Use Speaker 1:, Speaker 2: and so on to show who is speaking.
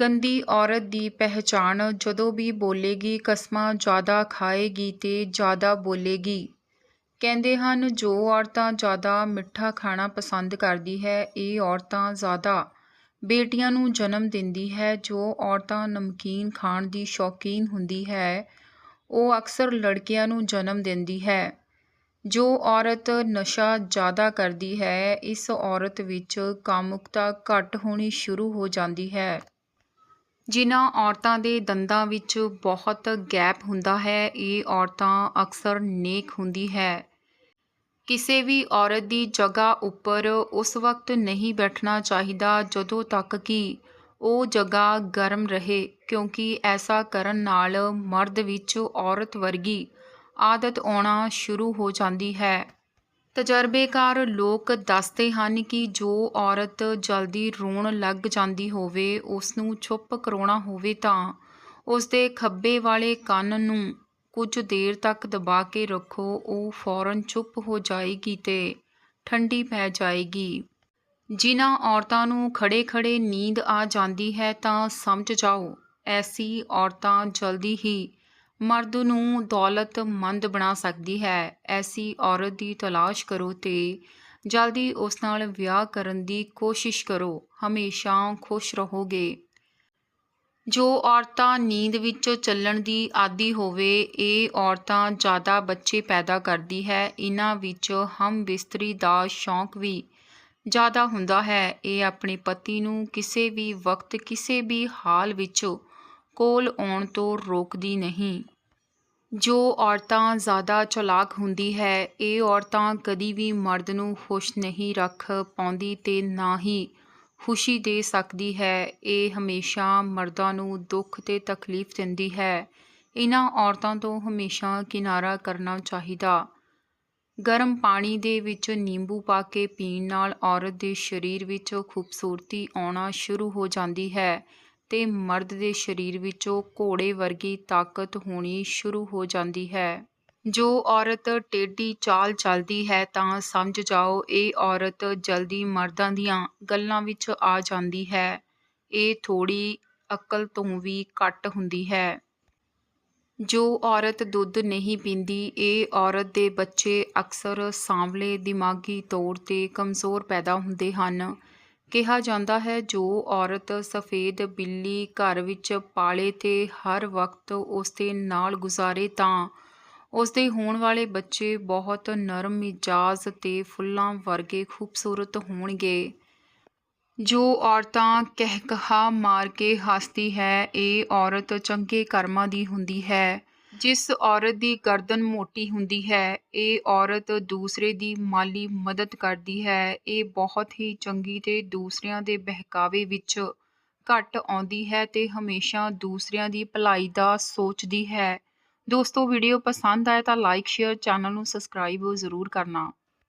Speaker 1: ਗੰਦੀ ਔਰਤ ਦੀ ਪਹਿਚਾਣ ਜਦੋਂ ਵੀ ਬੋਲੇਗੀ, ਕਸਮਾਂ ਜ਼ਿਆਦਾ ਖਾਏਗੀ ਤੇ ਜ਼ਿਆਦਾ ਬੋਲੇਗੀ। ਕਹਿੰਦੇ ਹਨ, ਜੋ ਔਰਤਾਂ ਜ਼ਿਆਦਾ ਮਿੱਠਾ ਖਾਣਾ ਪਸੰਦ ਕਰਦੀ ਹੈ, ਇਹ ਔਰਤਾਂ ਜ਼ਿਆਦਾ ਬੇਟੀਆਂ ਨੂੰ ਜਨਮ ਦਿੰਦੀ ਹੈ। ਜੋ ਔਰਤਾਂ ਨਮਕੀਨ ਖਾਣ ਦੀ ਸ਼ੌਕੀਨ ਹੁੰਦੀ ਹੈ, ਉਹ ਅਕਸਰ ਲੜਕੀਆਂ ਨੂੰ ਜਨਮ ਦਿੰਦੀ ਹੈ। ਜੋ ਔਰਤ ਨਸ਼ਾ ਜ਼ਿਆਦਾ ਕਰਦੀ ਹੈ, ਇਸ ਔਰਤ ਵਿੱਚ ਕਾਮੁਕਤਾ ਘੱਟ ਹੋਣੀ ਸ਼ੁਰੂ ਹੋ ਜਾਂਦੀ ਹੈ। ਜਿਨ੍ਹਾਂ ਔਰਤਾਂ ਦੇ ਦੰਦਾਂ ਵਿੱਚ ਬਹੁਤ ਗੈਪ ਹੁੰਦਾ ਹੈ, ਇਹ ਔਰਤਾਂ ਅਕਸਰ ਨੇਕ ਹੁੰਦੀ ਹੈ। ਕਿਸੇ ਵੀ ਔਰਤ ਦੀ ਜਗ੍ਹਾ ਉੱਪਰ ਉਸ ਵਕਤ ਨਹੀਂ ਬੈਠਣਾ ਚਾਹੀਦਾ ਜਦੋਂ ਤੱਕ ਕਿ ਉਹ ਜਗ੍ਹਾ ਗਰਮ ਰਹੇ, ਕਿਉਂਕਿ ਐਸਾ ਕਰਨ ਨਾਲ ਮਰਦ ਵਿੱਚ ਔਰਤ ਵਰਗੀ ਆਦਤ ਆਉਣਾ ਸ਼ੁਰੂ ਹੋ ਜਾਂਦੀ ਹੈ। ਤਜਰਬੇਕਾਰ ਲੋਕ ਦੱਸਦੇ ਹਨ ਕਿ ਜੋ ਔਰਤ ਜਲਦੀ ਰੋਣ ਲੱਗ ਜਾਂਦੀ ਹੋਵੇ ਉਸ ਨੂੰ ਚੁੱਪ ਕਰਾਉਣਾ ਹੋਵੇ ਤਾਂ ਉਸ ਦੇ ਖੱਬੇ ਵਾਲੇ ਕੰਨ ਨੂੰ ਕੁਝ ਦੇਰ ਤੱਕ ਦਬਾ ਕੇ ਰੱਖੋ, ਉਹ ਫੌਰਨ ਚੁੱਪ ਹੋ ਜਾਏਗੀ ਤੇ ਠੰਡੀ ਪੈ ਜਾਏਗੀ। ਜਿਨ੍ਹਾਂ ਔਰਤਾਂ ਨੂੰ ਖੜੇ ਖੜੇ ਨੀਂਦ ਆ ਜਾਂਦੀ ਹੈ ਤਾਂ ਸਮਝ ਜਾਓ, ਐਸੀ ਔਰਤਾਂ ਜਲਦੀ ਹੀ ਮਰਦ ਨੂੰ ਦੌਲਤਮੰਦ ਬਣਾ ਸਕਦੀ ਹੈ। ਐਸੀ ਔਰਤ ਦੀ ਤਲਾਸ਼ ਕਰੋ ਤੇ ਜਲਦੀ ਉਸ ਨਾਲ ਵਿਆਹ ਕਰਨ ਦੀ ਕੋਸ਼ਿਸ਼ ਕਰੋ। ਹਮੇਸ਼ਾ ਖੁਸ਼ ਰਹੋਗੇ। ਜੋ ਔਰਤਾਂ ਨੀਂਦ ਵਿੱਚ ਚੱਲਣ ਦੀ ਆਦੀ ਹੋਵੇ, ਇਹ ਔਰਤਾਂ ਜ਼ਿਆਦਾ ਬੱਚੇ ਪੈਦਾ ਕਰਦੀ ਹੈ। ਇਹਨਾਂ ਵਿੱਚ ਹਮ ਬਿਸਤਰੀ ਦਾ ਸ਼ੌਂਕ ਵੀ ਜ਼ਿਆਦਾ ਹੁੰਦਾ ਹੈ। ਇਹ ਆਪਣੇ ਪਤੀ ਨੂੰ ਕਿਸੇ ਵੀ ਵਕਤ ਕਿਸੇ ਵੀ ਹਾਲ ਵਿੱਚ ਕੋਲ ਆਉਣ ਤੋਂ ਰੋਕਦੀ ਨਹੀਂ। ਜੋ ਔਰਤਾਂ ਜ਼ਿਆਦਾ ਚਲਾਕ ਹੁੰਦੀ ਹੈ, ਇਹ ਔਰਤਾਂ ਕਦੀ ਵੀ ਮਰਦ ਨੂੰ ਖੁਸ਼ ਨਹੀਂ ਰੱਖ ਪਾਉਂਦੀ ਤੇ ਨਾ ਹੀ ਖੁਸ਼ੀ ਦੇ ਸਕਦੀ ਹੈ। ਇਹ ਹਮੇਸ਼ਾ ਮਰਦਾਂ ਨੂੰ ਦੁੱਖ ਤੇ ਤਕਲੀਫ ਦਿੰਦੀ ਹੈ। ਇਹਨਾਂ ਔਰਤਾਂ ਤੋਂ ਹਮੇਸ਼ਾ ਕਿਨਾਰਾ ਕਰਨਾ ਚਾਹੀਦਾ। ਗਰਮ ਪਾਣੀ ਦੇ ਵਿੱਚ ਨਿੰਬੂ ਪਾ ਕੇ ਪੀਣ ਨਾਲ ਔਰਤ ਦੇ ਸਰੀਰ ਵਿੱਚ ਖੂਬਸੂਰਤੀ ਆਉਣਾ ਸ਼ੁਰੂ ਹੋ ਜਾਂਦੀ ਹੈ। ਤੇ ਮਰਦ ਦੇ ਸਰੀਰ ਵਿੱਚੋਂ ਘੋੜੇ ਵਰਗੀ ਤਾਕਤ ਹੋਣੀ ਸ਼ੁਰੂ ਹੋ ਜਾਂਦੀ ਹੈ। ਜੋ ਔਰਤ ਟੇਢੀ ਚਾਲ ਚੱਲਦੀ ਹੈ ਤਾਂ ਸਮਝ ਜਾਓ, ਇਹ ਔਰਤ ਜਲਦੀ ਮਰਦਾਂ ਦੀਆਂ ਗੱਲਾਂ ਵਿੱਚ ਆ ਜਾਂਦੀ ਹੈ। ਇਹ ਥੋੜੀ ਅਕਲ ਤੋਂ ਵੀ ਘੱਟ ਹੁੰਦੀ ਹੈ। ਜੋ ਔਰਤ ਦੁੱਧ ਨਹੀਂ ਪੀਂਦੀ, ਇਹ ਔਰਤ ਦੇ ਬੱਚੇ ਅਕਸਰ ਸਾਂਵਲੇ ਦਿਮਾਗੀ ਤੌਰ ਤੇ ਕਮਜ਼ੋਰ ਪੈਦਾ ਹੁੰਦੇ ਹਨ। ਕਿਹਾ ਜਾਂਦਾ ਹੈ, ਜੋ ਔਰਤ ਸਫੇਦ ਬਿੱਲੀ ਘਰ ਵਿੱਚ ਪਾਲੇ ਤੇ ਹਰ ਵਕਤ ਉਸ ਦੇ ਨਾਲ ਗੁਜ਼ਾਰੇ ਤਾਂ। ਉਸ ਦੇ ਹੋਣ ਵਾਲੇ ਬੱਚੇ ਬਹੁਤ ਨਰਮ ਮਿਜਾਜ਼ ਤੇ ਫੁੱਲਾਂ ਵਰਗੇ ਖੂਬਸੂਰਤ ਹੋਣਗੇ। ਜੋ ਔਰਤਾਂ ਕਹਿਕਹਾ ਮਾਰ ਕੇ ਹੱਸਦੀ ਹੈ, ਇਹ ਔਰਤ ਚੰਗੇ ਕਰਮਾਂ ਦੀ ਹੁੰਦੀ ਹੈ। ਜਿਸ ਔਰਤ ਦੀ ਗਰਦਨ ਮੋਟੀ ਹੁੰਦੀ ਹੈ, ਇਹ ਔਰਤ ਦੂਸਰੇ ਦੀ ਮਾਲੀ ਮਦਦ ਕਰਦੀ ਹੈ। ਇਹ ਬਹੁਤ ਹੀ ਚੰਗੀ ਤੇ ਦੂਸਰਿਆਂ ਦੇ ਬਹਿਕਾਵੇ ਵਿੱਚ ਘੱਟ ਆਉਂਦੀ ਹੈ ਤੇ ਹਮੇਸ਼ਾ ਦੂਸਰਿਆਂ ਦੀ ਭਲਾਈ ਦਾ ਸੋਚਦੀ ਹੈ। ਦੋਸਤੋ ਵੀਡੀਓ ਪਸੰਦ ਆਇਆ ਤਾਂ ਲਾਈਕ ਸ਼ੇਅਰ ਚੈਨਲ ਨੂੰ ਸਬਸਕ੍ਰਾਈਬ ਜ਼ਰੂਰ ਕਰਨਾ।